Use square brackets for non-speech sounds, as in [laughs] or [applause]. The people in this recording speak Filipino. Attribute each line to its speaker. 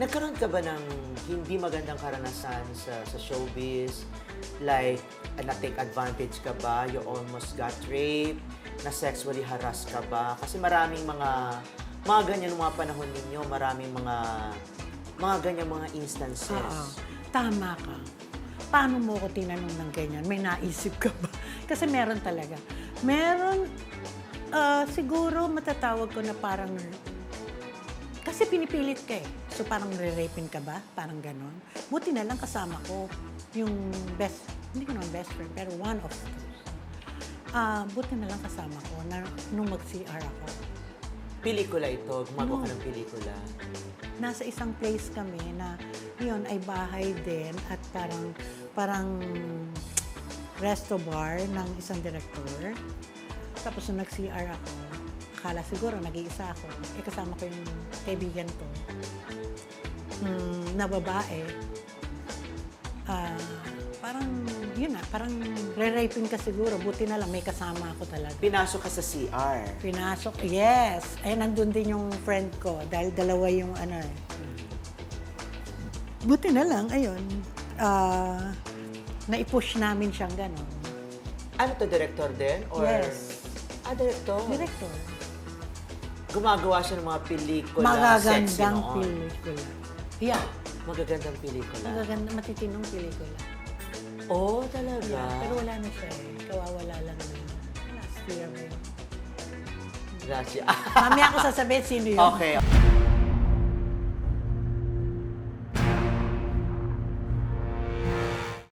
Speaker 1: Nagkaroon ka ba ng hindi magandang karanasan sa, sa showbiz? Like, uh, na-take advantage ka ba? You almost got raped? Na sexually harassed ka ba? Kasi maraming mga, mga ganyan mga panahon ninyo, maraming mga, mga ganyan mga instances.
Speaker 2: Oo. Tama ka. Paano mo ko tinanong ng ganyan? May naisip ka ba? [laughs] Kasi meron talaga. Meron, ah, siguro matatawag ko na parang, kasi pinipilit ka eh. So parang re-rapin ka ba? Parang ganon. Buti na lang kasama ko yung best, hindi ko naman best friend, pero one of those. Ah, buti na lang kasama ko na nung mag-CR ako.
Speaker 1: Pelikula ito, gumagawa ka
Speaker 2: No.
Speaker 1: ng pelikula.
Speaker 2: nasa isang place kami na yun ay bahay din at parang parang resto bar ng isang director. Tapos nung nag-CR ako, akala siguro nag-iisa ako. Eh kasama ko yung kaibigan ko mm, na babae. Ah, parang yun na, parang re-raping ka siguro. Buti na lang may kasama ako talaga.
Speaker 1: Pinasok ka sa CR.
Speaker 2: Pinasok, yes. Ay, nandun din yung friend ko dahil dalawa yung ano eh. Buti na lang, ayun. ah naipush namin siyang gano'n.
Speaker 1: Ano to, director din? Or...
Speaker 2: Yes.
Speaker 1: Ah, director?
Speaker 2: Director.
Speaker 1: Gumagawa siya ng mga pelikula, sexy
Speaker 2: Magagandang
Speaker 1: noon.
Speaker 2: pelikula. Yeah.
Speaker 1: Magagandang pelikula.
Speaker 2: Magaganda, matitinong pelikula.
Speaker 1: Oh, talaga?
Speaker 2: Yeah. Pero wala na siya eh. Kawawala lang na. Last year. eh.
Speaker 1: Gracia.
Speaker 2: Mamaya ako sasabihin sino yun.
Speaker 1: okay.